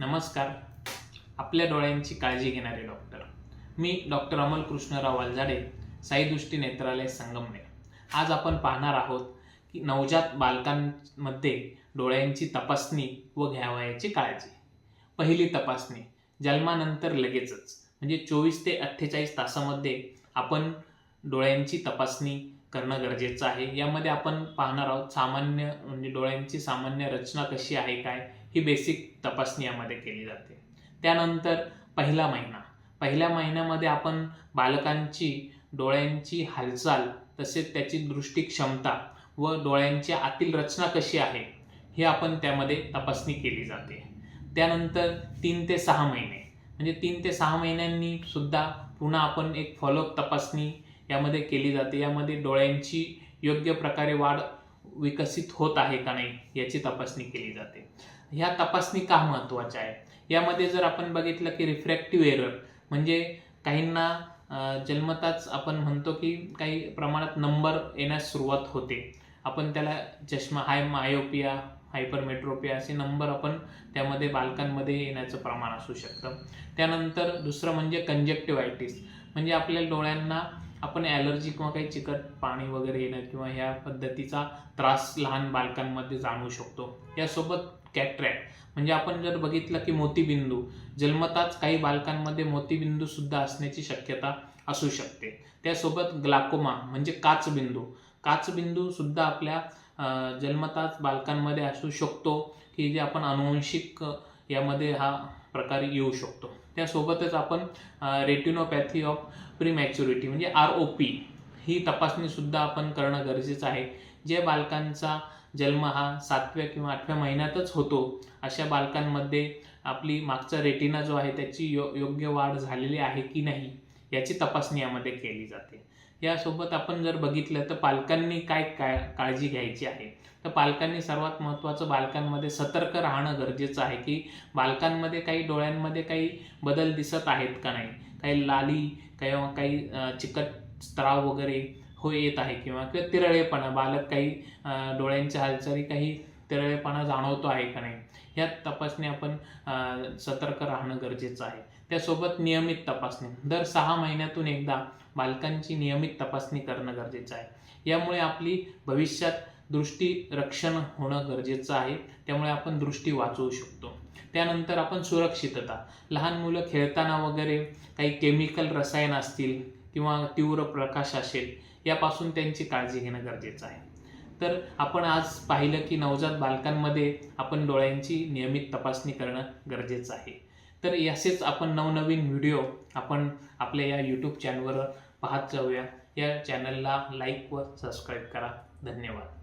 नमस्कार. आपल्या डोळ्यांची काळजी घेणारे डॉक्टर. मी डॉक्टर अमल कृष्णराव वालझाडे साईदृष्टी नेत्रालय संगमनेर. आज आपण पाहणार आहोत की नवजात बालकांमध्ये डोळ्यांची तपासणी व घ्यावयाची काळजी. पहिली तपासणी जन्मानंतर लगेचच म्हणजे चोवीस ते अठ्ठेचाळीस तासामध्ये आपण डोळ्यांची तपासणी करणं गरजेचं आहे. यामध्ये आपण पाहणार आहोत सामान्य म्हणजे डोळ्यांची सामान्य रचना कशी आहे काय? ही बेसिक तपासणी यामध्ये केली जाते. त्यानंतर पहिला महिना. पहिल्या महिन्यामध्ये आपण बालकांची डोळ्यांची हालचाल तसेच त्याची दृष्टी क्षमता व डोळ्यांची आतील रचना कशी आहे हे आपण त्यामध्ये तपासणी केली जाते. त्यानंतर तीन ते सहा महिने. म्हणजे तीन ते सहा महिन्यांनी सुद्धा पुन्हा आपण एक फॉलोअप तपासणी यामध्ये केली जाते. यामध्ये डोळ्यांची योग्य प्रकारे वाढ विकसित होत आहे का नाही याची तपासणी केली जाते. ह्या तपासणी का महत्त्वाच्या आहे यामध्ये जर आपण बघितलं की रिफ्रॅक्टिव्ह एरर म्हणजे काहींना जन्मताच आपण म्हणतो की काही प्रमाणात नंबर येण्यास सुरुवात होते. आपण त्याला चष्मा हाय मायोपिया हायपरमेट्रोपिया असे नंबर आपण त्यामध्ये बालकांमध्ये येण्याचं प्रमाण असू शकतं. त्यानंतर दुसरं म्हणजे कंजक्टिव्हायटिस म्हणजे आपल्या डोळ्यांना आपण ॲलर्जी किंवा काही चिकट पाणी वगैरे येणं किंवा ह्या पद्धतीचा त्रास लहान बालकांमध्ये जाणवू शकतो. यासोबत कॅट्रॅक्ट म्हणजे आपण जर बघितलं की मोतीबिंदू जन्मताच काही बालकांमध्ये मोतीबिंदू सुद्धा असण्याची शक्यता असू शकते. त्यासोबत ग्लाकोमा म्हणजे काचबिंदू. काचबिंदू सुद्धा आपल्या जन्मताच बालकांमध्ये असू शकतो की जे आपण अनुवंशिक यामध्ये हा प्रकार येऊ शकतो. त्यासोबतच आपण रेटिनोपॅथी ऑफ प्रीमॅच्युरिटी म्हणजे आर ओ पी ही तपासणीसुद्धा आपण करणं गरजेचं आहे. जे बालकांचा जन्म हा सातव्या किंवा आठव्या महिन्यातच होतो. अशा बालकांमध्ये आपली मागचा रेटिना जो आहे त्याची यो योग्य वाढ झालेली आहे की नाही याची तपासणी यामध्ये केली जाते. यासोबत आपण जर बघितलं तर पालकांनी काय काय काळजी घ्यायची आहे? तर पालकांनी सर्वात महत्त्वाचं बालकांमध्ये सतर्क राहणं गरजेचं आहे की बालकांमध्ये काही डोळ्यांमध्ये काही बदल दिसत आहेत का नाही? काही लाली किंवा काही चिकट स्त्राव वगैरे हो येत आहे किंवा किंवा तिरळेपणा बालक काही डोळ्यांच्या हालचाली काही तिरळेपणा जाणवतो आहे का नाही? ह्या तपासणी आपण सतर्क राहणं गरजेचं आहे. त्यासोबत नियमित तपासणी. दर सहा महिन्यातून एकदा बालकांची नियमित तपासणी करणं गरजेचं आहे. यामुळे आपली भविष्यात दृष्टी रक्षण होणं गरजेचं आहे. त्यामुळे आपण दृष्टी वाचवू शकतो. त्यानंतर आपण सुरक्षितता. लहान मुलं खेळताना वगैरे काही केमिकल रसायन असतील किंवा तीव्र प्रकाश असेल यापासून त्यांची काळजी घेणं गरजेचं आहे. तर आपण आज पाहिलं की नवजात बालकांमध्ये आपण डोळ्यांची नियमित तपासणी करणं गरजेचं आहे. तर असेच आपण नवनवीन व्हिडिओ आपण आपल्या या यूट्यूब चॅनलवर पाहत जाऊया. या चॅनलला लाईक व सबस्क्राईब करा. धन्यवाद.